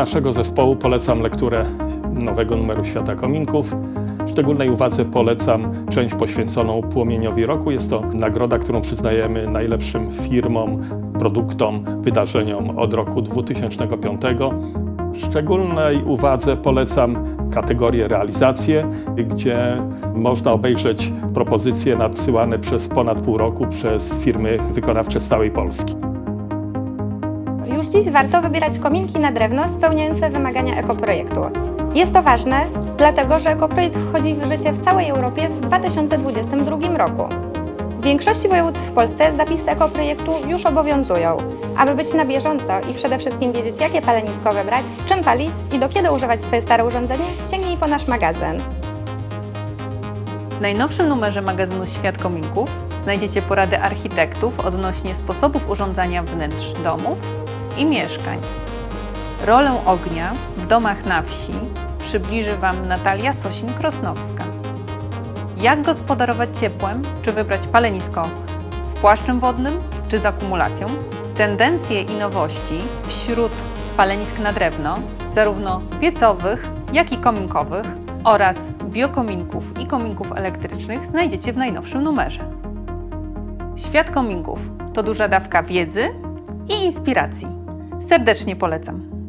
naszego zespołu polecam lekturę nowego numeru Świata Kominków. Szczególnej uwadze polecam część poświęconą Płomieniowi Roku. Jest to nagroda, którą przyznajemy najlepszym firmom, produktom, wydarzeniom od roku 2005. W szczególnej uwadze polecam kategorię realizacje, gdzie można obejrzeć propozycje nadsyłane przez ponad pół roku przez firmy wykonawcze z całej Polski. Już dziś warto wybierać kominki na drewno spełniające wymagania ekoprojektu. Jest to ważne, dlatego że ekoprojekt wchodzi w życie w całej Europie w 2022 roku. W większości województw w Polsce zapisy ekoprojektu już obowiązują. Aby być na bieżąco i przede wszystkim wiedzieć, jakie palenisko wybrać, czym palić i do kiedy używać swoje stare urządzenie, sięgnij po nasz magazyn. W najnowszym numerze magazynu Świat Kominków znajdziecie porady architektów odnośnie sposobów urządzania wnętrz domów i mieszkań. Rolę ognia w domach na wsi przybliży Wam Natalia Sosin-Krosnowska. Jak gospodarować ciepłem, czy wybrać palenisko z płaszczem wodnym, czy z akumulacją? Tendencje i nowości wśród palenisk na drewno, zarówno piecowych, jak i kominkowych oraz biokominków i kominków elektrycznych znajdziecie w najnowszym numerze. Świat kominków to duża dawka wiedzy i inspiracji. Serdecznie polecam.